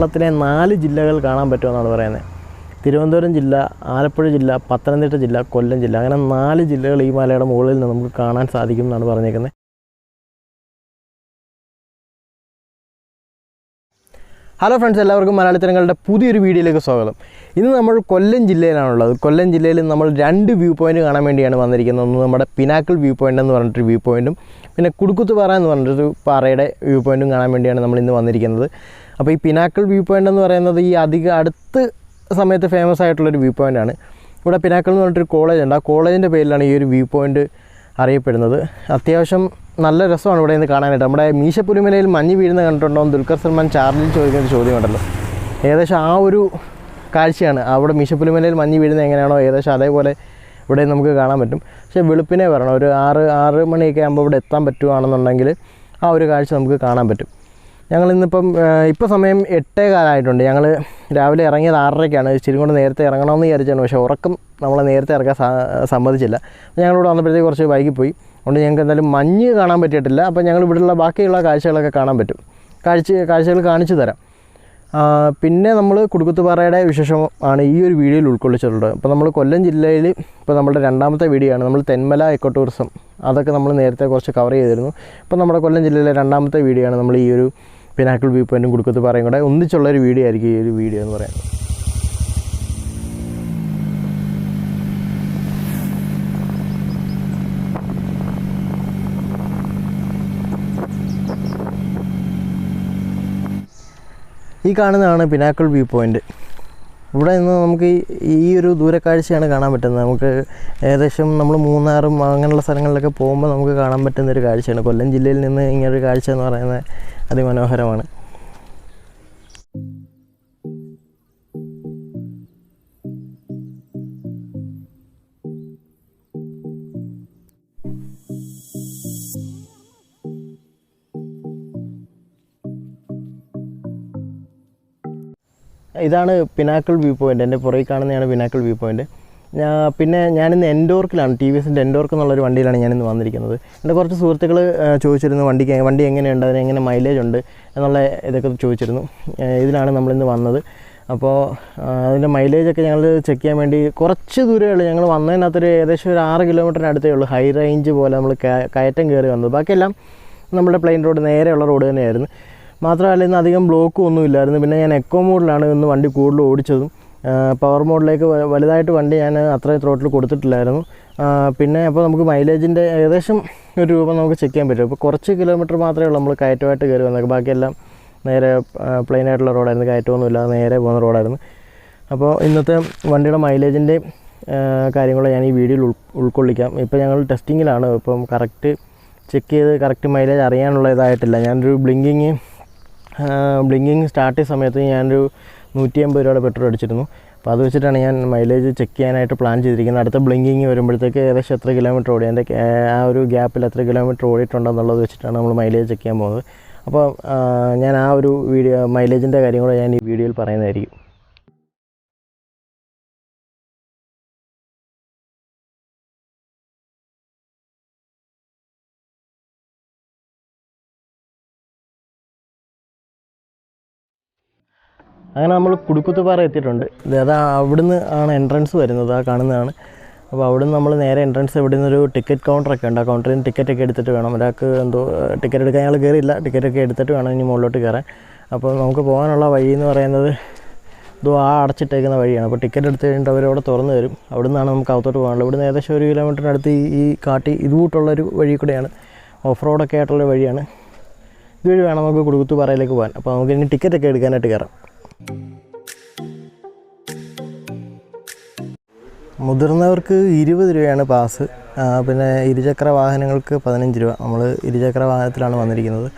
കേരളത്തിലെ നാല് ജില്ലകൾ കാണാൻ പറ്റുമെന്നാണ് പറയുന്നത്. തിരുവനന്തപുരം ജില്ല ആലപ്പുഴ ജില്ല പത്തനംതിട്ട ജില്ല കൊല്ലം ജില്ല. അങ്ങനെ നാല് ജില്ലകൾ ഈ മലയുടെ മുകളിൽ നിന്ന് നമുക്ക് കാണാൻ സാധിക്കും എന്നാണ് പറഞ്ഞേക്കുന്നത്. ഹലോ ഫ്രണ്ട്സ് എല്ലാവർക്കും മലയാളത്തിനങ്ങളുടെ പുതിയൊരു വീഡിയോയിലേക്ക് സ്വാഗതം. ഇന്ന് നമ്മൾ കൊല്ലം ജില്ലയിലാണുള്ളത്. കൊല്ലം ജില്ലയിൽ നമ്മൾ രണ്ട് വ്യൂ പോയിന്റ് കാണാൻ വേണ്ടിയാണ് വന്നിരിക്കുന്നത്. ഒന്ന് നമ്മുടെ പിനാക്കിൾ വ്യൂ പോയിന്റ് എന്ന് പറഞ്ഞിട്ടൊരു വ്യൂ പോയിന്റും പിന്നെ കുടുക്കുത്ത് പാറ എന്ന് പറഞ്ഞിട്ടൊരു പാറയുടെ വ്യൂ പോയിന്റും കാണാൻ വേണ്ടിയാണ് നമ്മൾ ഇന്ന് വന്നിരിക്കുന്നത്. അപ്പോൾ ഈ പിനാക്കിൾ വ്യൂ പോയിന്റ് എന്ന് പറയുന്നത് ഈ അധിക അടുത്ത സമയത്ത് ഫേമസ് ആയിട്ടുള്ളൊരു വ്യൂ പോയിന്റാണ് ഇവിടെ പിനാക്കിൾ എന്ന് പറഞ്ഞിട്ടൊരു കോളേജ് ഉണ്ട്. ആ കോളേജിന്റെ പേരിലാണ് ഈ ഒരു വ്യൂ പോയിന്റ് അറിയപ്പെടുന്നത്. അത്യാവശ്യം നല്ല രസമാണ് ഇവിടെ നിന്ന് കാണാനായിട്ട്. നമ്മുടെ മീശപ്പുലിമലയിൽ മഞ്ഞ് വീഴുന്ന കണ്ടിട്ടുണ്ടോ എന്ന് ദുൽഖർ സൽമാൻ ചാർലിൽ ചോദിക്കുന്ന ചോദ്യമുണ്ടല്ലോ. ഏകദേശം ആ ഒരു കാഴ്ചയാണ്. അവിടെ മീശപ്പുലിമലയിൽ മഞ്ഞ് വീഴുന്നത് എങ്ങനെയാണോ ഏകദേശം അതേപോലെ ഇവിടെ നമുക്ക് കാണാൻ പറ്റും. പക്ഷേ വെളുപ്പിനെ വരണം. ഒരു ആറ് ആറ് മണിയൊക്കെ ആകുമ്പോൾ ഇവിടെ എത്താൻ പറ്റുകയാണെന്നുണ്ടെങ്കിൽ ആ ഒരു കാഴ്ച നമുക്ക് കാണാൻ പറ്റും. ഞങ്ങൾ ഇന്നിപ്പം ഇപ്പോൾ സമയം എട്ടേ കാലമായിട്ടുണ്ട് ഞങ്ങൾ രാവിലെ ഇറങ്ങിയത് ആറരയ്ക്കാണ്. ഇച്ചിരി കൊണ്ട് നേരത്തെ ഇറങ്ങണമെന്ന് വിചാരിച്ചാണ്. പക്ഷേ ഉറക്കം നമ്മളെ നേരത്തെ ഇറക്കാൻ സമ്മതിച്ചില്ല. ഞങ്ങളിവിടെ വന്നപ്പോഴത്തേക്ക് കുറച്ച് വൈകിപ്പോയി അതുകൊണ്ട് ഞങ്ങൾക്ക് എന്തായാലും മഞ്ഞ് കാണാൻ പറ്റിയിട്ടില്ല. അപ്പോൾ ഞങ്ങൾ ഇവിടെയുള്ള ബാക്കിയുള്ള കാഴ്ചകളൊക്കെ കാണാൻ പറ്റും. കാഴ്ച കാഴ്ചകൾ കാണിച്ചു തരാം. പിന്നെ നമ്മൾ കുടുക്കുത്തുപാറയുടെ വിശേഷം ആണ് ഈ ഒരു വീഡിയോയിൽ ഉൾക്കൊള്ളിച്ചിട്ടുള്ളത്. അപ്പോൾ നമ്മൾ കൊല്ലം ജില്ലയിൽ ഇപ്പോൾ നമ്മുടെ രണ്ടാമത്തെ വീഡിയോ ആണ് നമ്മൾ തെന്മല എക്കോ ടൂറിസം അതൊക്കെ നമ്മൾ നേരത്തെ കുറച്ച് കവർ ചെയ്തിരുന്നു. ഇപ്പോൾ നമ്മുടെ കൊല്ലം ജില്ലയിലെ രണ്ടാമത്തെ വീഡിയോ ആണ് നമ്മൾ ഈ ഒരു പിനാക്കിൾ വ്യൂ പോയിന്റും പറയും കൂടെ. ഒന്നിച്ചുള്ള ഒരു വീഡിയോ ആയിരിക്കും ഈ ഒരു വീഡിയോ എന്ന് പറയുന്നത്. ഈ കാണുന്നതാണ് പിനാക്കിൾ വ്യൂ പോയിന്റ് ഇവിടെ നിന്ന് നമുക്ക് ഈ- ഈ ഒരു ദൂരക്കാഴ്ചയാണ് കാണാൻ പറ്റുന്നത്. നമുക്ക് ഏകദേശം നമ്മൾ മൂന്നാറും അങ്ങനെയുള്ള സ്ഥലങ്ങളിലൊക്കെ പോകുമ്പോൾ നമുക്ക് കാണാൻ പറ്റുന്ന ഒരു കാഴ്ചയാണ്. കൊല്ലം ജില്ലയിൽ നിന്ന് ഇങ്ങനൊരു കാഴ്ച എന്ന് പറയുന്നത് അതിമനോഹരമാണ്. ഇതാണ് പിനാക്കിൾ വ്യൂ പോയിന്റ് എന്റെ പുറകിൽ കാണുന്നതാണ് പിനാക്കിൾ വ്യൂ പോയിന്റ് ഞാൻ പിന്നെ ഞാനിന്ന് എൻഡോർക്കിലാണ് ടി വി എസിന്റെ എൻഡോർക്ക് എന്നുള്ളൊരു വണ്ടിയിലാണ് ഞാനിന്ന് വന്നിരിക്കുന്നത്. എന്റെ കുറച്ച് സുഹൃത്തുക്കൾ ചോദിച്ചിരുന്നു വണ്ടിക്ക് വണ്ടി എങ്ങനെയുണ്ട് അതിന് എങ്ങനെ മൈലേജ് ഉണ്ട് എന്നുള്ള ഇതൊക്കെ ചോദിച്ചിരുന്നു. ഇതിലാണ് നമ്മളിന്ന് വന്നത്. അപ്പോൾ അതിന്റെ മൈലേജൊക്കെ ഞങ്ങൾ ചെക്ക് ചെയ്യാൻ വേണ്ടി കുറച്ച് ദൂരമേ ഉള്ളൂ. ഞങ്ങൾ വന്നതിനകത്തൊരു ഏകദേശം ഒരു ആറ് കിലോമീറ്ററിന് അടുത്തേ ഉള്ളൂ. ഹൈ റേഞ്ച് പോലെ നമ്മൾ കയ- കയറ്റം കയറി വന്നത്. ബാക്കിയെല്ലാം നമ്മുടെ പ്ലെയിൻ റോഡ് നേരെയുള്ള റോഡ് തന്നെയായിരുന്നു. മാത്രമല്ല ഇന്ന് അധികം ബ്ലോക്കും ഒന്നും ഇല്ലായിരുന്നു. പിന്നെ ഞാൻ എക്കോ മോഡിലാണ് ഇന്ന് വണ്ടി കൂടുതൽ ഓടിച്ചതും. പവർ മോഡിലേക്ക് വലുതായിട്ട് വണ്ടി ഞാൻ അത്രയും ത്രോട്ടിൽ കൊടുത്തിട്ടില്ലായിരുന്നു. പിന്നെ അപ്പോൾ നമുക്ക് മൈലേജിന്റെ ഏകദേശം ഒരു രൂപ നമുക്ക് ചെക്ക് ചെയ്യാൻ പറ്റും. അപ്പോൾ കുറച്ച് കിലോമീറ്റർ മാത്രമേ ഉള്ളൂ നമ്മൾ കയറ്റമായിട്ട് കയറി വന്നേക്കും ബാക്കിയെല്ലാം നേരെ പ്ലെയിൻ ആയിട്ടുള്ള റോഡായിരുന്നു കയറ്റമൊന്നും ഇല്ലാതെ നേരെ പോകുന്ന റോഡായിരുന്നു അപ്പോൾ ഇന്നത്തെ വണ്ടിയുടെ മൈലേജിന്റെ കാര്യങ്ങൾ ഞാൻ ഈ വീഡിയോയിൽ ഉൾ ഉൾക്കൊള്ളിക്കാം. ഇപ്പോൾ ഞങ്ങൾ ടെസ്റ്റിങ്ങിലാണ് ഇപ്പം കറക്റ്റ് ചെക്ക് ചെയ്ത് കറക്റ്റ് മൈലേജ് അറിയാനുള്ള ഇതായിട്ടില്ല ഞാനൊരു ബ്ലിങ്കിങ് ബ്ലിങ്കിങ് സ്റ്റാർട്ട് ചെയ്ത സമയത്ത് ഞാനൊരു നൂറ്റി അമ്പത് രൂപയുടെ പെട്രോൾ അടിച്ചിരുന്നു. അപ്പോൾ അത് വെച്ചിട്ടാണ് ഞാൻ മൈലേജ് ചെക്ക് ചെയ്യാനായിട്ട് പ്ലാൻ ചെയ്തിരിക്കുന്നത്. അടുത്ത ബ്ലിങ്കിങ് വരുമ്പോഴത്തേക്ക് ഏകദേശം എത്ര കിലോമീറ്റർ ഓടി എന്റെ ആ ഒരു ഗ്യാപ്പിൽ എത്ര കിലോമീറ്റർ ഓടിയിട്ടുണ്ടെന്നുള്ളത് വെച്ചിട്ടാണ് നമ്മൾ മൈലേജ് ചെക്ക് ചെയ്യാൻ പോകുന്നത്. അപ്പോൾ ഞാൻ ആ ഒരു വീഡിയോ മൈലേജിന്റെ കാര്യം ഞാൻ ഈ വീഡിയോയിൽ പറയുന്നതായിരിക്കും. അങ്ങനെ നമ്മൾ കുടുക്കുത്തുപാറ എത്തിയിട്ടുണ്ട്. അതാ അവിടുന്ന് ആണ് എൻട്രൻസ് വരുന്നത് ആ കാണുന്നതാണ്. അപ്പോൾ അവിടുന്ന് നമ്മൾ നേരെ എൻട്രൻസ് ഇവിടെ നിന്നൊരു ടിക്കറ്റ് കൗണ്ടറൊക്കെ ഉണ്ട്. ആ കൗണ്ടറിൽ നിന്ന് ടിക്കറ്റ് ഒക്കെ എടുത്തിട്ട് വേണം. ഒരാൾക്ക് എന്തോ ടിക്കറ്റ് എടുക്കാൻ ഞങ്ങൾ കയറിയില്ല ടിക്കറ്റ് ഒക്കെ എടുത്തിട്ട് വേണം ഇനി മുകളിലോട്ട് കയറാൻ. അപ്പോൾ നമുക്ക് പോകാനുള്ള വഴി എന്ന് പറയുന്നത് ഇതോ ആ അടച്ചിട്ടേക്കുന്ന വഴിയാണ്. അപ്പോൾ ടിക്കറ്റ് എടുത്ത് കഴിഞ്ഞിട്ട് അവരവിടെ തുറന്നു തരും. അവിടെ നിന്നാണ് നമുക്ക് അകത്തോട്ട് പോകാനുള്ളത്. ഇവിടുന്ന് ഏകദേശം ഒരു കിലോമീറ്ററിനടുത്ത് ഈ കാട്ടി ഇതുകൂട്ടുള്ളൊരു വഴി കൂടെയാണ്. ഓഫ് റോഡൊക്കെ ആയിട്ടുള്ള വഴിയാണ്. ഇതുവഴി വേണം നമുക്ക് കുടുക്കുത്തുപാറയിലേക്ക് പോകാൻ. അപ്പോൾ നമുക്ക് ഇനി ടിക്കറ്റ് ഒക്കെ എടുക്കാനായിട്ട് കയറാം. മുതിർന്നവർക്ക് ഇരുപത് രൂപയാണ് പാസ്. പിന്നെ ഇരുചക്ര വാഹനങ്ങൾക്ക് പതിനഞ്ച് രൂപ. നമ്മൾ ഇരുചക്ര വാഹനത്തിലാണ് വന്നിരിക്കുന്നത്.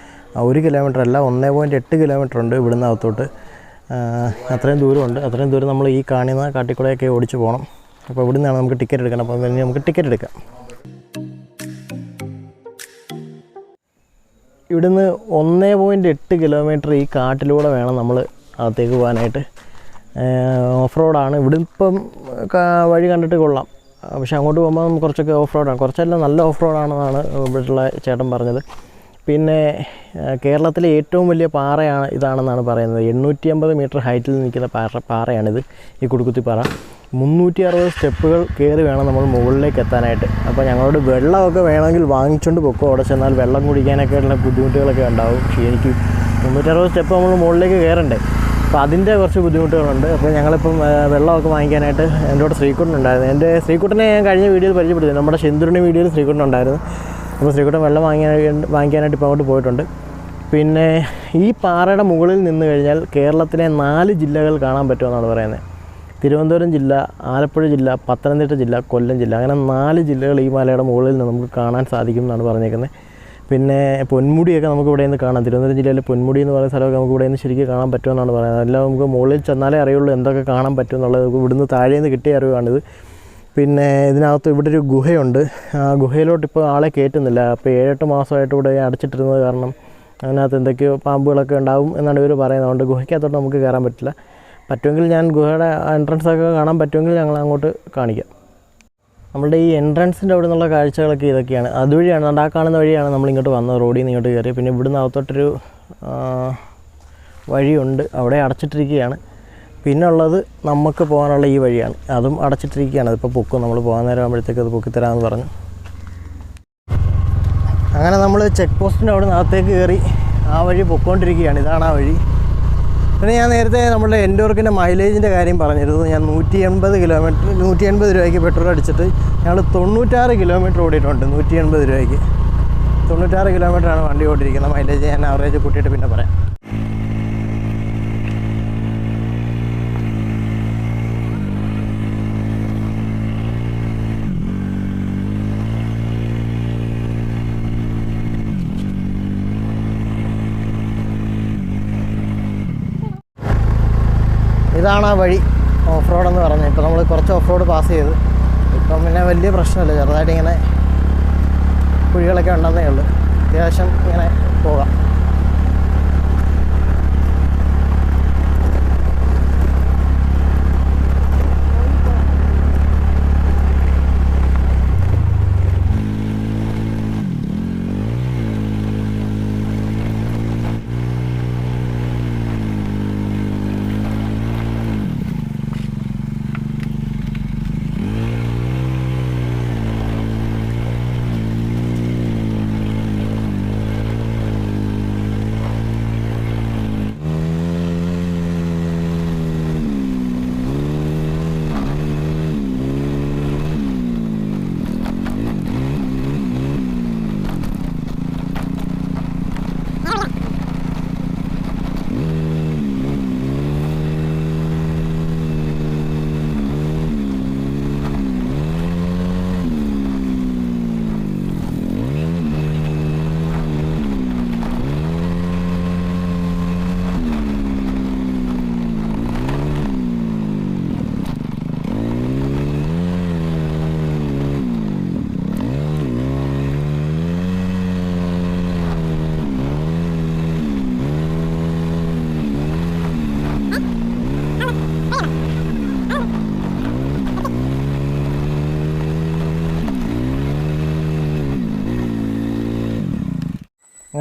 ഒരു കിലോമീറ്റർ അല്ല ഒന്നേ പോയിന്റ് എട്ട് കിലോമീറ്റർ ഉണ്ട് ഇവിടുന്ന് അകത്തോട്ട്. അത്രയും ദൂരമുണ്ട്. അത്രയും ദൂരം നമ്മൾ ഈ കാണുന്ന കാട്ടിക്കുളയൊക്കെ ഓടിച്ച് പോകണം അപ്പോൾ ഇവിടെ നിന്നാണ് നമുക്ക് ടിക്കറ്റ് എടുക്കണം. അപ്പോൾ ഇനി നമുക്ക് ടിക്കറ്റ് എടുക്കാം. ഇവിടുന്ന് ഒന്നേ പോയിന്റ് എട്ട് കിലോമീറ്റർ ഈ കാട്ടിലൂടെ വേണം നമ്മൾ അകത്തേക്ക് പോകാനായിട്ട്. ഓഫ് റോഡാണ് ഇവിടെ ഇപ്പം വഴി കണ്ടിട്ട് കൊള്ളാം. പക്ഷേ അങ്ങോട്ട് പോകുമ്പോൾ കുറച്ചൊക്കെ ഓഫ് റോഡാണ് കുറച്ചെല്ലാം നല്ല ഓഫ് റോഡാണെന്നാണ് ഇവിടെയുള്ള ചേട്ടൻ പറഞ്ഞത്. പിന്നെ കേരളത്തിലെ ഏറ്റവും വലിയ പാറയാണ് ഇതാണെന്നാണ് പറയുന്നത്. എണ്ണൂറ്റി അമ്പത് മീറ്റർ ഹൈറ്റിൽ നിൽക്കുന്ന പാറ പാറയാണിത് ഈ കുടുക്കുത്തിപ്പാറ. മുന്നൂറ്റി അറുപത് സ്റ്റെപ്പുകൾ കയറി വേണം നമ്മൾ മുകളിലേക്ക് എത്താനായിട്ട്. അപ്പോൾ ഞങ്ങളോട് വെള്ളമൊക്കെ വേണമെങ്കിൽ വാങ്ങിച്ചുകൊണ്ട് പൊക്കോ. അവിടെ ചെന്നാൽ വെള്ളം കുടിക്കാനൊക്കെ ഉള്ള ബുദ്ധിമുട്ടുകളൊക്കെ ഉണ്ടാവും. പക്ഷേ എനിക്ക് മുന്നൂറ്ററുപത് സ്റ്റെപ്പ് നമ്മൾ മുകളിലേക്ക് കയറണ്ടേ? അപ്പോൾ അതിന്റെ കുറച്ച് ബുദ്ധിമുട്ടുകളുണ്ട്. അപ്പോൾ ഞങ്ങളിപ്പം വെള്ളമൊക്കെ വാങ്ങിക്കാനായിട്ട് എന്റെ കൂടെ ശ്രീകുട്ടനുണ്ടായിരുന്നു എന്റെ ശ്രീകുട്ടനെ ഞാൻ കഴിഞ്ഞ വീഡിയോയിൽ പരിചയപ്പെടുത്തി നമ്മുടെ ശെന്തുരുടെ വീഡിയോയിൽ ശ്രീകുട്ടനുണ്ടായിരുന്നു അപ്പോൾ ശ്രീകുട്ടൻ വെള്ളം വാങ്ങിക്കാൻ വാങ്ങിക്കാനായിട്ട് ഇപ്പോൾ അങ്ങോട്ട് പോയിട്ടുണ്ട്. പിന്നെ ഈ പാറയുടെ മുകളിൽ നിന്ന് കഴിഞ്ഞാൽ കേരളത്തിലെ നാല് ജില്ലകൾ കാണാൻ പറ്റുമെന്നാണ് പറയുന്നത്. തിരുവനന്തപുരം ജില്ല ആലപ്പുഴ ജില്ല പത്തനംതിട്ട ജില്ല കൊല്ലം ജില്ല. അങ്ങനെ നാല് ജില്ലകൾ ഈ മലയുടെ മുകളിൽ നിന്ന് നമുക്ക് കാണാൻ സാധിക്കും എന്നാണ് പറഞ്ഞേക്കുന്നത്. പിന്നെ പൊന്മുടിയൊക്കെ നമുക്ക് ഇവിടെ നിന്ന് കാണാം. തിരുവനന്തപുരം ജില്ലയിലെ പൊന്മുടി എന്ന് പറയുന്ന സ്ഥലമൊക്കെ നമുക്ക് ഇവിടെ നിന്ന് ശരിക്കും കാണാൻ പറ്റുമെന്നാണ് പറയുന്നത്. എല്ലാം നമുക്ക് മുകളിൽ ചെന്നാലേ അറിയുള്ളൂ എന്തൊക്കെ കാണാൻ പറ്റും എന്നുള്ളത് ഇവിടുന്ന് താഴെ നിന്ന് കിട്ടിയ അറിവാണിത്. പിന്നെ ഇതിനകത്ത് ഇവിടെ ഒരു ഗുഹയുണ്ട്. ആ ഗുഹയിലോട്ട് ഇപ്പോൾ ആളെ കയറ്റുന്നില്ല. അപ്പോൾ ഏഴെട്ട് മാസമായിട്ട് ഇവിടെ അടച്ചിട്ടിരുന്നത് കാരണം അതിനകത്ത് എന്തൊക്കെയോ പാമ്പുകളൊക്കെ ഉണ്ടാവും എന്നാണ് ഇവർ പറയുന്നത്. അതുകൊണ്ട് ഗുഹയ്ക്കകത്തോട്ട് നമുക്ക് കയറാൻ പറ്റില്ല. പറ്റുമെങ്കിൽ ഞാൻ ഗുഹയുടെ എൻട്രൻസ് ഒക്കെ കാണാൻ പറ്റുമെങ്കിൽ ഞങ്ങൾ അങ്ങോട്ട് കാണിക്കാം. നമ്മളുടെ ഈ എൻട്രൻസിന്റെ അവിടെ നിന്നുള്ള കാഴ്ചകളൊക്കെ ഇതൊക്കെയാണ്. അതുവഴിയാണ് ദാ ആ കാണുന്ന വഴിയാണ് നമ്മൾ ഇങ്ങോട്ട് വന്നത് റോഡിൽ നിന്ന് ഇങ്ങോട്ട് കയറി പിന്നെ ഇവിടുന്ന് അകത്തോട്ടൊരു വഴിയുണ്ട്. അവിടെ അടച്ചിട്ടിരിക്കുകയാണ്. പിന്നെ ഉള്ളത് നമുക്ക് പോകാനുള്ള ഈ വഴിയാണ്. അതും അടച്ചിട്ടിരിക്കുകയാണ്. അതിപ്പോൾ പൊക്കും. നമ്മൾ പോകാൻ നേരം ആകുമ്പോഴത്തേക്ക് അത് പൊക്കിത്തരാമെന്ന് പറഞ്ഞു. അങ്ങനെ നമ്മൾ ചെക്ക് പോസ്റ്റിന്റെ അവിടെ നിന്ന് അകത്തേക്ക് കയറി ആ വഴി പൊക്കോണ്ടിരിക്കുകയാണ്. ഇതാണ് ആ വഴി. പിന്നെ ഞാൻ നേരത്തെ നമ്മുടെ എൻഡോർക്കിന്റെ മൈലേജിന്റെ കാര്യം പറഞ്ഞിരുന്നു. ഞാൻ നൂറ്റി എൺപത് കിലോമീറ്റർ നൂറ്റി എൺപത് രൂപയ്ക്ക് പെട്രോൾ അടിച്ചിട്ട് ഞങ്ങൾ തൊണ്ണൂറ്റാറ് കിലോമീറ്റർ ഓടിയിട്ടുണ്ട് നൂറ്റി എൺപത് രൂപയ്ക്ക്. തൊണ്ണൂറ്റാറ് കിലോമീറ്ററാണ് വണ്ടി ഓടിയിരിക്കുന്നത്. മൈലേജ് ഞാൻ ആവറേജ് കൂട്ടിയിട്ട് പിന്നെ പറയാം. ഇതാണ് ആ വഴി ഓഫ് റോഡ് എന്ന് പറഞ്ഞത്. ഇപ്പോൾ നമ്മൾ കുറച്ച് ഓഫ് റോഡ് പാസ് ചെയ്ത്. ഇപ്പം പിന്നെ വലിയ പ്രശ്നമില്ല. ചെറുതായിട്ട് ഇങ്ങനെ കുഴികളൊക്കെ ഉണ്ടെന്നേ ഉള്ളൂ. അത്യാവശ്യം ഇങ്ങനെ പോകാം.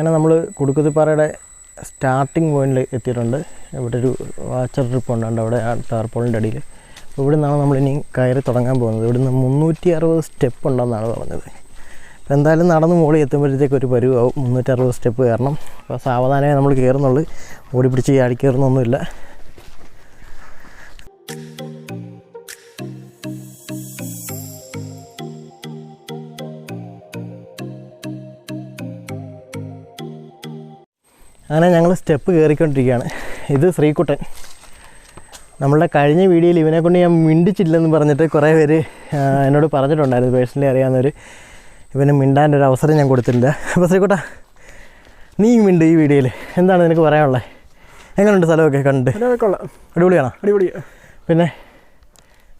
അങ്ങനെ നമ്മൾ കുടുക്കുത്തിപ്പാറയുടെ സ്റ്റാർട്ടിങ് പോയിന്റിൽ എത്തിയിട്ടുണ്ട്. ഇവിടെ ഒരു വാച്ചർ ട്രിപ്പ് ഉണ്ട് അവിടെ ആ ടാർപോളിന്റെ അടിയിൽ അപ്പോൾ ഇവിടെ നിന്നാണ് നമ്മളിനി കയറി തുടങ്ങാൻ പോകുന്നത്. ഇവിടുന്ന് മുന്നൂറ്റി അറുപത് സ്റ്റെപ്പ് ഉണ്ടെന്നാണ് പറഞ്ഞത്. അപ്പോൾ എന്തായാലും നടന്ന് മുകളിൽ എത്തുമ്പോഴത്തേക്ക് ഒരു പരുവാവും. മുന്നൂറ്ററുപത് സ്റ്റെപ്പ് കയറണം അപ്പോൾ സാവധാനമേ നമ്മൾ കയറുന്നുള്ളൂ ഓടി പിടിച്ച് ചാടി കയറുന്നൊന്നുമില്ല. അങ്ങനെ ഞങ്ങൾ സ്റ്റെപ്പ് കയറിക്കൊണ്ടിരിക്കുകയാണ് ഇത് ശ്രീകുട്ടൻ. നമ്മളുടെ കഴിഞ്ഞ വീഡിയോയിൽ ഇവനെ കൊണ്ട് ഞാൻ മിണ്ടിച്ചില്ലെന്ന് പറഞ്ഞിട്ട് കുറേ പേര് എന്നോട് പറഞ്ഞിട്ടുണ്ടായിരുന്നു. പേഴ്സണലി അറിയാവുന്നവർ ഇവന് മിണ്ടാന്റെ ഒരു അവസരം ഞാൻ കൊടുത്തിട്ടില്ല അപ്പോൾ ശ്രീകുട്ട നീ മിണ്ട് ഈ വീഡിയോയിൽ. എന്താണ് നിനക്ക് പറയാനുള്ളത്? എങ്ങനെയുണ്ട് സ്ഥലമൊക്കെ കൊള്ളാം. അടിപൊളിയാണോ? അടിപൊളി. പിന്നെ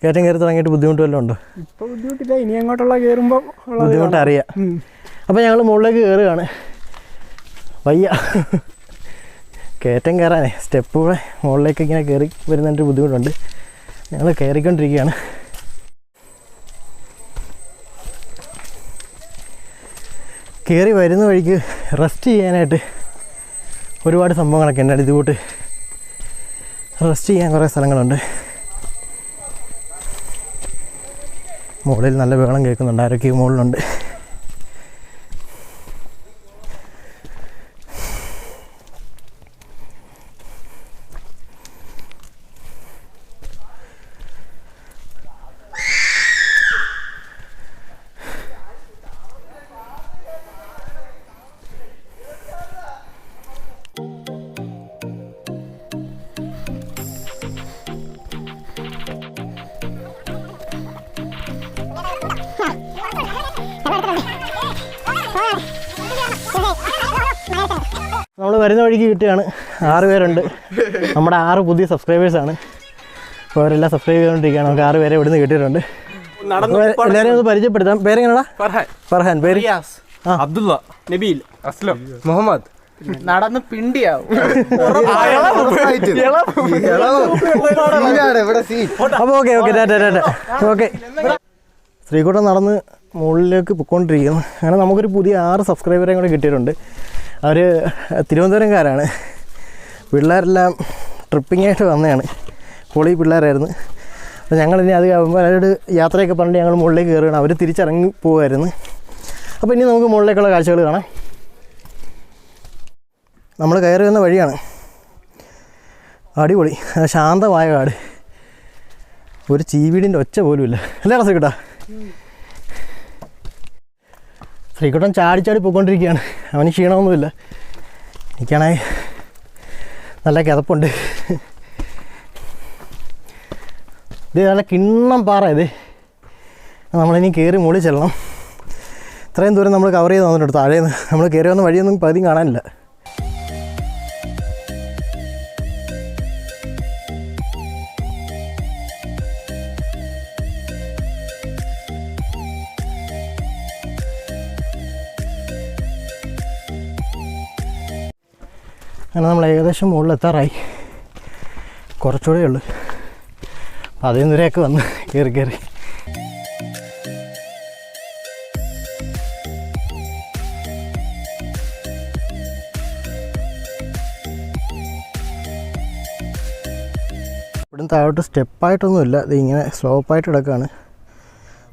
കയറ്റം കയറി തുടങ്ങിയിട്ട് ബുദ്ധിമുട്ട് വല്ലതും ഉണ്ടോ? ഇപ്പോൾ ബുദ്ധിമുട്ടില്ല. ഇനി അങ്ങോട്ടുള്ള കയറുമ്പോൾ ബുദ്ധിമുട്ടറിയാം അപ്പോൾ ഞങ്ങൾ മുകളിലേക്ക് കയറുകയാണ് വയ്യ. കയറ്റം കയറാനേ. സ്റ്റെപ്പ് കൂടെ മുകളിലേക്ക് ഇങ്ങനെ കയറി വരുന്നതിന്റെ ബുദ്ധിമുട്ടുണ്ട്. ഞങ്ങൾ കയറിക്കൊണ്ടിരിക്കുകയാണ്. കയറി വരുന്ന വഴിക്ക് റെസ്റ്റ് ചെയ്യാനായിട്ട് ഒരുപാട് സംഭവങ്ങളൊക്കെ ഉണ്ട്. ഇതുകൂട്ട് റെസ്റ്റ് ചെയ്യാൻ കുറേ സ്ഥലങ്ങളുണ്ട്. മുകളിൽ നല്ല വേളം കേൾക്കുന്നുണ്ട്. ആരൊക്കെ മുകളിലുണ്ട്. വരുന്ന വഴിക്ക് കിട്ടുകയാണ്. ആറ് പേരുണ്ട്. നമ്മുടെ ആറ് പുതിയ സബ്സ്ക്രൈബേഴ്സാണ് അപ്പോൾ അവരെല്ലാം സബ്സ്ക്രൈബ് ചെയ്തുകൊണ്ടിരിക്കുകയാണ് നമുക്ക് ആറ് പേരെ ഇവിടുന്ന് കിട്ടിയിട്ടുണ്ട്. എല്ലാവരെയും ഒന്ന് പരിചയപ്പെടുത്താം. പേരെങ്ങനെയാ ഫർഹാൻ. ഫർഹാൻ പേര്? അബ്ദുള്ള. നബീൽ. അസ്ലം. മുഹമ്മദ്. നടന്ന് പിണ്ടിയാവും. അപ്പോൾ okay okay tata tata. Okay. Sreekuttan നടന്ന് മുകളിലേക്ക് പൊയ്ക്കൊണ്ടിരിക്കുന്നു. അങ്ങനെ നമുക്കൊരു പുതിയ ആറ് സബ്സ്ക്രൈബറെയും കൂടെ കിട്ടിയിട്ടുണ്ട്. അവർ തിരുവനന്തപുരംകാരാണ്. പിള്ളേരെല്ലാം ട്രിപ്പിങ്ങായിട്ട് വന്നതാണ്. പൊളി പിള്ളേരായിരുന്നു. അപ്പോൾ ഞങ്ങളിനി അത് അവരോട് യാത്രയൊക്കെ പറഞ്ഞിട്ട് ഞങ്ങൾ മുകളിലേക്ക് കയറുകയാണ്. അവർ തിരിച്ചിറങ്ങി പോകുമായിരുന്നു അപ്പോൾ ഇനി നമുക്ക് മുകളിലേക്കുള്ള കാഴ്ചകൾ കാണാം. നമ്മൾ കയറി വന്ന വഴിയാണ്. അടിപൊളി. ശാന്തമായ കാട്. ഒരു ചീവീടിന്റെ ഒച്ച പോലുമില്ല. അല്ലേ ശ്രീകുട്ടാ ശ്രീകുട്ടൻ ചാടി ചാടി പോയിക്കൊണ്ടിരിക്കുകയാണ്. അവന് ക്ഷീണമൊന്നുമില്ല. എനിക്കാണേ നല്ല കിതപ്പുണ്ട്. ഇത് നല്ല കിണ്ണം പാറ ഇത്. നമ്മളിനി കയറി മുകളിൽ ചെല്ലണം. ഇത്രയും ദൂരം നമ്മൾ കവർ ചെയ്ത് വന്നിട്ടുണ്ട്. താഴേന്ന് നമ്മൾ കയറി വന്ന വഴിയൊന്നും പകുതിയും കാണാനില്ല. അങ്ങനെ നമ്മൾ ഏകദേശം മുകളിൽ എത്താറായി കുറച്ചുകൂടെ ഉള്ളു. അപ്പം അതിൽ നിരയൊക്കെ വന്ന് കയറി കയറി. ഇവിടുന്ന് താഴോട്ട് സ്റ്റെപ്പായിട്ടൊന്നുമില്ല ഇത് ഇങ്ങനെ സ്ലോപ്പായിട്ട് കിടക്കുകയാണ്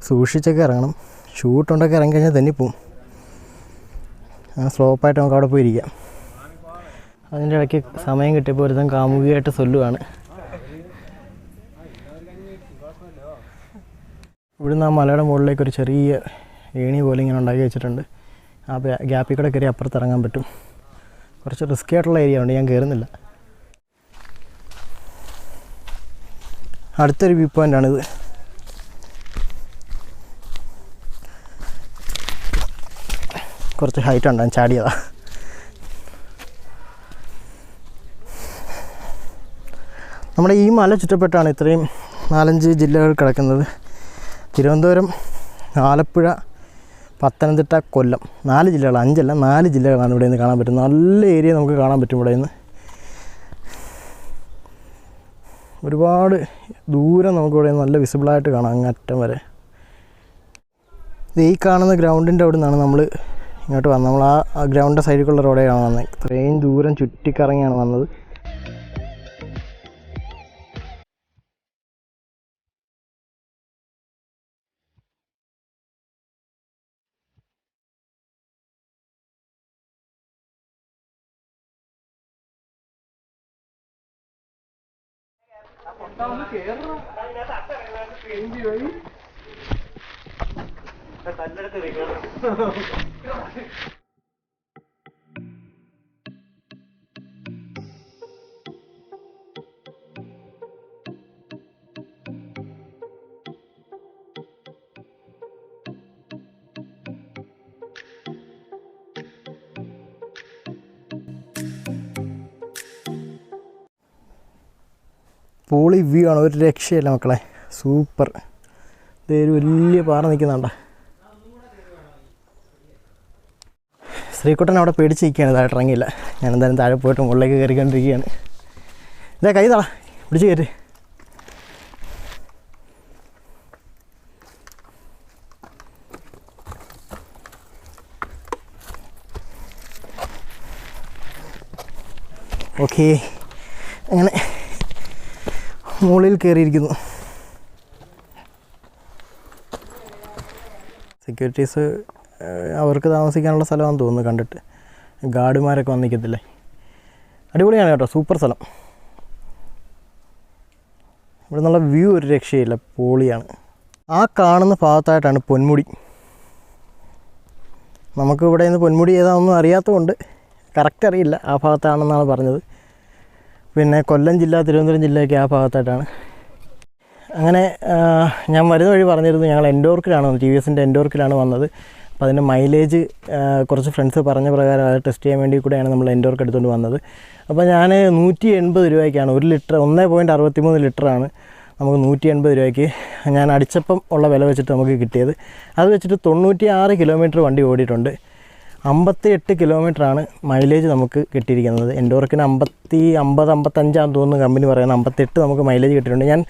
സൂക്ഷിച്ചൊക്കെ ഇറങ്ങണം. ഷൂട്ടുണ്ടൊക്കെ ഇറങ്ങിക്കഴിഞ്ഞാൽ പോവും അങ്ങനെ സ്ലോപ്പായിട്ട് നമുക്ക് അവിടെ പോയിരിക്കാം. അതിന്റെ ഇടയ്ക്ക് സമയം കിട്ടിയപ്പോൾ ഒരുത്തൻ കാമുകിയായിട്ട് സൊല്ലുവാണ്. ഇവിടുന്ന് ആ മലയുടെ മുകളിലേക്ക് ഒരു ചെറിയ ഏണി പോലെ ഇങ്ങനെ ഉണ്ടാക്കി വെച്ചിട്ടുണ്ട്. ആ ഗ്യാ- ഗ്യാപ്പിൽ കൂടെ കയറി അപ്പുറത്ത് ഇറങ്ങാൻ പറ്റും. കുറച്ച് റിസ്കി ആയിട്ടുള്ള ഏരിയ ഉണ്ട് ഞാൻ കയറുന്നില്ല അടുത്തൊരു വ്യൂ പോയിന്റാണിത് കുറച്ച് ഹൈറ്റ് ഉണ്ടാകും ചാടിയതാ. നമ്മുടെ ഈ മല ചുറ്റപ്പെട്ടാണ് ഇത്രയും നാലഞ്ച് ജില്ലകൾ കിടക്കുന്നത്. തിരുവനന്തപുരം ആലപ്പുഴ പത്തനംതിട്ട കൊല്ലം. നാല് ജില്ലകൾ അഞ്ചല്ല നാല് ജില്ലകളാണ് ഇവിടെ നിന്ന് കാണാൻ പറ്റുന്നത്. നല്ല ഏരിയ നമുക്ക് കാണാൻ പറ്റും ഇവിടെ നിന്ന്. ഒരുപാട് ദൂരം നമുക്കിവിടെ നല്ല വിസിബിളായിട്ട് കാണാം അങ്ങറ്റം വരെ. ഈ കാണുന്ന ഗ്രൗണ്ടിന്റെ അവിടെ നിന്നാണ് നമ്മൾ ഇങ്ങോട്ട് വന്നത്. നമ്മൾ ആ ഗ്രൗണ്ടിന്റെ സൈഡിലുള്ള കാണാൻ വന്നത്. ഇത്രയും ദൂരം ചുറ്റിക്കറങ്ങിയാണ് വന്നത്. പോളി വ്യൂ ആണ് ഒരു രക്ഷയല്ല മക്കളെ. സൂപ്പർ ഇതൊരു വലിയ പാറ നിൽക്കുന്നുണ്ട. ശ്രീകുട്ടൻ അവിടെ പേടിച്ച് നിൽക്കുകയാണ് താഴെ ഇറങ്ങിയില്ല. ഞാൻ എന്തായാലും താഴെ പോയിട്ട് മുകളിലേക്ക് കയറിക്കൊണ്ടിരിക്കുകയാണ്. ഇതാ കൈ തള പിടിച്ച് കയറി ഓക്കെ അങ്ങനെ മുകളിൽ കയറിയിരിക്കുന്നു. സെക്യൂരിറ്റീസ് അവർക്ക് താമസിക്കാനുള്ള സ്ഥലമാണെന്ന് തോന്നുന്നു കണ്ടിട്ട്. ഗാർഡുമാരൊക്കെ വന്ന് നിൽക്കത്തില്ലേ അടിപൊളിയാണ് കേട്ടോ സൂപ്പർ സ്ഥലം. ഇവിടെ നിന്നുള്ള വ്യൂ ഒരു രക്ഷയില്ല പോളിയാണ്. ആ കാണുന്ന ഭാഗത്തായിട്ടാണ് പൊന്മുടി. നമുക്ക് ഇവിടെ നിന്ന് പൊന്മുടി ഏതാണെന്നും അറിയാത്തതുകൊണ്ട് കറക്റ്റ് അറിയില്ല ആ ഭാഗത്താണെന്നാണ് പറഞ്ഞത്. പിന്നെ കൊല്ലം ജില്ല തിരുവനന്തപുരം ജില്ലയൊക്കെ ആ ഭാഗത്തായിട്ടാണ്. അങ്ങനെ ഞാൻ വരുന്ന വഴി പറഞ്ഞിരുന്നു ഞങ്ങൾ എൻഡോർക്കിലാണ് ടി വി എസിന്റെ എൻഡോർക്കിലാണ് വന്നത്. അപ്പോൾ അതിന്റെ മൈലേജ് കുറച്ച് ഫ്രണ്ട്സ് പറഞ്ഞ പ്രകാരം അത് ടെസ്റ്റ് ചെയ്യാൻ വേണ്ടി കൂടെയാണ് നമ്മൾ എന്റെ വർക്ക് എടുത്തുകൊണ്ട് വന്നത്. അപ്പോൾ ഞാൻ നൂറ്റി എൺപത് രൂപയ്ക്കാണ് ഒരു ലിറ്റർ ഒന്നേ പോയിന്റ് അറുപത്തി മൂന്ന് ലിറ്ററാണ് നമുക്ക് നൂറ്റി എൺപത് രൂപയ്ക്ക് ഞാൻ അടിച്ചപ്പം ഉള്ള വില വെച്ചിട്ട് നമുക്ക് കിട്ടിയത്. അത് വെച്ചിട്ട് തൊണ്ണൂറ്റി ആറ് കിലോമീറ്റർ വണ്ടി ഓടിയിട്ടുണ്ട്. അമ്പത്തി എട്ട് കിലോമീറ്ററാണ് മൈലേജ് നമുക്ക് കിട്ടിയിരിക്കുന്നത്. എൻഡോർക്കിന് അമ്പത്തി അമ്പത് അമ്പത്തഞ്ചാന്ന് തോന്നുന്നു കമ്പനി പറയുന്നത്. അമ്പത്തെട്ട് നമുക്ക് മൈലേജ് കിട്ടിയിട്ടുണ്ട്. ഞാൻ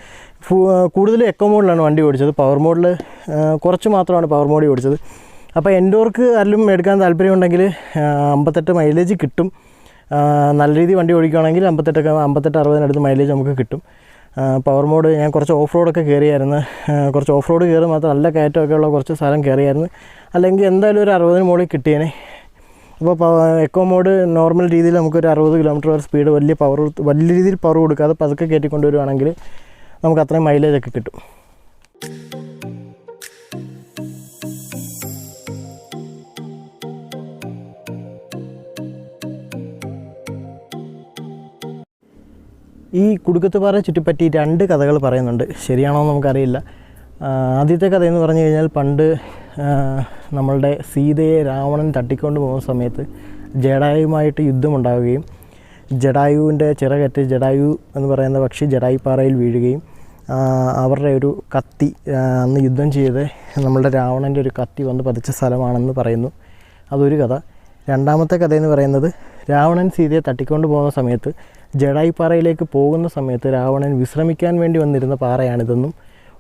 കൂടുതലും എക്കോ മോഡിലാണ് വണ്ടി ഓടിച്ചത്. പവർ മോഡിൽ കുറച്ച് മാത്രമാണ് പവർ മോഡിൽ ഓടിച്ചത്. അപ്പോൾ എൻഡോർക്ക് ആരെങ്കിലും എടുക്കാൻ താല്പര്യമുണ്ടെങ്കിൽ അമ്പത്തെട്ട് മൈലേജ് കിട്ടും. നല്ല രീതിയിൽ വണ്ടി ഓടിക്കുകയാണെങ്കിൽ അമ്പത്തെട്ടൊക്കെ അമ്പത്തെട്ട് അറുപതിനടുത്ത് മൈലേജ് നമുക്ക് കിട്ടും. പവർ മോഡ് ഞാൻ കുറച്ച് ഓഫ് റോഡൊക്കെ കയറിയായിരുന്നു. കുറച്ച് ഓഫ് റോഡ് കയറി മാത്രം നല്ല കയറ്റമൊക്കെ ഉള്ള കുറച്ച് സ്ഥലം കയറിയായിരുന്നു. അല്ലെങ്കിൽ എന്തായാലും ഒരു അറുപതിന് മുകളിൽ കിട്ടിയേനെ. അപ്പോൾ എക്കോ മോഡ് നോർമൽ രീതിയിൽ നമുക്കൊരു അറുപത് കിലോമീറ്റർ വരെ സ്പീഡ് വലിയ പവർ വലിയ രീതിയിൽ പവർ കൊടുക്കാതെ പതുക്കെ കയറ്റിക്കൊണ്ടുവരുവാണെങ്കിൽ നമുക്ക് അത്രയും മൈലേജൊക്കെ കിട്ടും. ഈ കുടുക്കത്തുപാറ ചുറ്റിപ്പറ്റി രണ്ട് കഥകൾ പറയുന്നുണ്ട്. ശരിയാണോ എന്ന് നമുക്കറിയില്ല. ആദ്യത്തെ കഥ എന്ന് പറഞ്ഞു കഴിഞ്ഞാൽ പണ്ട് നമ്മളുടെ സീതയെ രാവണൻ തട്ടിക്കൊണ്ട് പോകുന്ന സമയത്ത് ജഡായുമായിട്ട് യുദ്ധമുണ്ടാവുകയും ജഡായുവിന്റെ ചിറകറ്റ് ജഡായു എന്ന് പറയുന്ന പക്ഷി ജഡായുപ്പാറയിൽ വീഴുകയും അവരുടെ ഒരു കത്തി അന്ന് യുദ്ധം ചെയ്ത് നമ്മളുടെ രാവണന്റെ ഒരു കത്തി വന്ന് പതിച്ച സ്ഥലമാണെന്ന് പറയുന്നു. അതൊരു കഥ. രണ്ടാമത്തെ കഥ എന്ന് പറയുന്നത് രാവണൻ സീതയെ തട്ടിക്കൊണ്ട് പോകുന്ന സമയത്ത് ജഡായി പാറയിലേക്ക് പോകുന്ന സമയത്ത് രാവണൻ വിശ്രമിക്കാൻ വേണ്ടി വന്നിരുന്ന പാറയാണിതെന്നും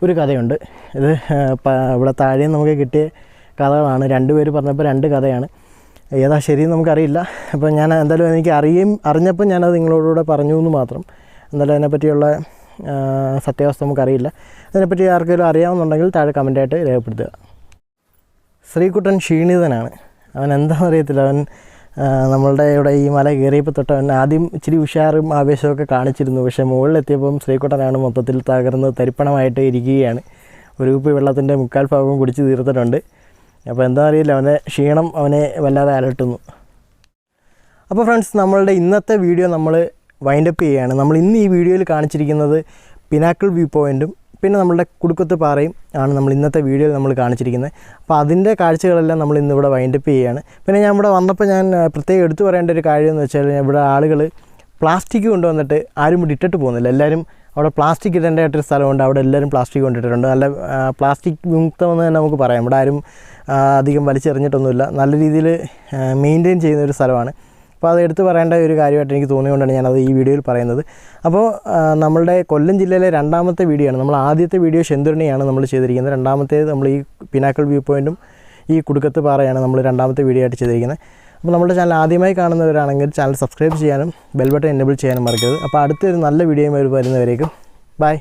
ഒരു കഥയുണ്ട്. ഇത് ഇവിടെ താഴെ നമുക്ക് കിട്ടിയ കഥകളാണ്. രണ്ടുപേര് പറഞ്ഞപ്പോൾ രണ്ട് കഥയാണ്. ഏതാ ശരിയെന്ന് നമുക്കറിയില്ല. അപ്പോൾ ഞാൻ എന്തായാലും എനിക്ക് അറിയും അറിഞ്ഞപ്പോൾ ഞാനത് നിങ്ങളോടുകൂടെ പറഞ്ഞു എന്ന് മാത്രം. എന്തായാലും അതിനെപ്പറ്റിയുള്ള സത്യാവസ്ഥ നമുക്കറിയില്ല. അതിനെപ്പറ്റി ആർക്കെങ്കിലും അറിയാവുന്നുണ്ടെങ്കിൽ താഴെ കമന്റായിട്ട് രേഖപ്പെടുത്തുക. ശ്രീകുട്ടൻ ക്ഷീണിതനാണ്. അവൻ എന്താണെന്ന് അറിയത്തില്ല. അവൻ നമ്മളുടെ ഇവിടെ ഈ മല കയറിയപ്പോൾ തൊട്ട് അവൻ ആദ്യം ഇച്ചിരി ഉഷാറും ആവേശമൊക്കെ കാണിച്ചിരുന്നു. പക്ഷേ മുകളിലെത്തിയപ്പം ശ്രീകുട്ടനാണ് മൊത്തത്തിൽ തകർന്ന് തരിപ്പണമായിട്ട് ഇരിക്കുകയാണ്. ഒരു കുപ്പി വെള്ളത്തിന്റെ മുക്കാൽ ഭാഗവും കുടിച്ച് തീർത്തിട്ടുണ്ട്. അപ്പോൾ എന്താ അറിയില്ല അവനെ ക്ഷീണം അവനെ വല്ലാതെ അലട്ടുന്നു. അപ്പോൾ ഫ്രണ്ട്സ് നമ്മളുടെ ഇന്നത്തെ വീഡിയോ നമ്മൾ വൈൻഡപ്പ് ചെയ്യുകയാണ്. നമ്മൾ ഇന്ന് ഈ വീഡിയോയിൽ കാണിച്ചിരിക്കുന്നത് പിനാക്കിൾ വ്യൂ പോയിന്റും പിന്നെ നമ്മുടെ കുടുക്കത്ത് പാറയും ആണ് നമ്മൾ ഇന്നത്തെ വീഡിയോയിൽ നമ്മൾ കാണിച്ചിരിക്കുന്നത്. അപ്പോൾ അതിന്റെ കാഴ്ചകളെല്ലാം നമ്മൾ ഇന്ന് ഇവിടെ വൈൻഡപ്പ് ചെയ്യുകയാണ്. പിന്നെ ഞാൻ ഇവിടെ വന്നപ്പോൾ ഞാൻ പ്രത്യേകം എടുത്തു പറയേണ്ട ഒരു കാര്യം എന്ന് വെച്ചാൽ ഇവിടെ ആളുകൾ പ്ലാസ്റ്റിക് കൊണ്ടുവന്നിട്ട് ആരും ഇവിടെ ഇട്ടിട്ട് പോകുന്നില്ല. എല്ലാവരും അവിടെ പ്ലാസ്റ്റിക് ഇടേണ്ടതായിട്ടൊരു സ്ഥലമുണ്ട്. അവിടെ എല്ലാവരും പ്ലാസ്റ്റിക് കൊണ്ടിട്ടിട്ടുണ്ട് നല്ല പ്ലാസ്റ്റിക് വിമുക്തമെന്ന് തന്നെ നമുക്ക് പറയാം. ഇവിടെ ആരും അധികം വലിച്ചെറിഞ്ഞിട്ടൊന്നുമില്ല. നല്ല രീതിയിൽ മെയിന്റെയിൻ ചെയ്യുന്ന ഒരു സ്ഥലമാണ്. അപ്പോൾ അത് എടുത്ത് പറയേണ്ട ഒരു കാര്യമായിട്ട് എനിക്ക് തോന്നിയുകൊണ്ടാണ് ഞാനത് ഈ വീഡിയോയിൽ പറയുന്നത്. അപ്പോൾ നമ്മുടെ കൊല്ലം ജില്ലയിലെ രണ്ടാമത്തെ വീഡിയോ ആണ് നമ്മൾ ആദ്യത്തെ വീഡിയോ ശെന്തുരണിയാണ് നമ്മൾ ചെയ്തിരിക്കുന്നത്. രണ്ടാമത്തേത് നമ്മൾ ഈ പിനാക്കൾ വ്യൂ പോയിന്റും ഈ കുടുക്കത്ത് പാറയാണ് നമ്മൾ രണ്ടാമത്തെ വീഡിയോ ആയിട്ട് ചെയ്തിരിക്കുന്നത്. അപ്പോൾ നമ്മുടെ ചാനൽ ആദ്യമായി കാണുന്നവരാണെങ്കിൽ ചാനൽ സബ്സ്ക്രൈബ് ചെയ്യാനും ബെൽ ബട്ടൺ എനേബിൾ ചെയ്യാനും മറക്കരുത്. അപ്പോൾ അടുത്തൊരു നല്ല വീഡിയോയുമായി വരുന്നവരേക്കും. ബൈ.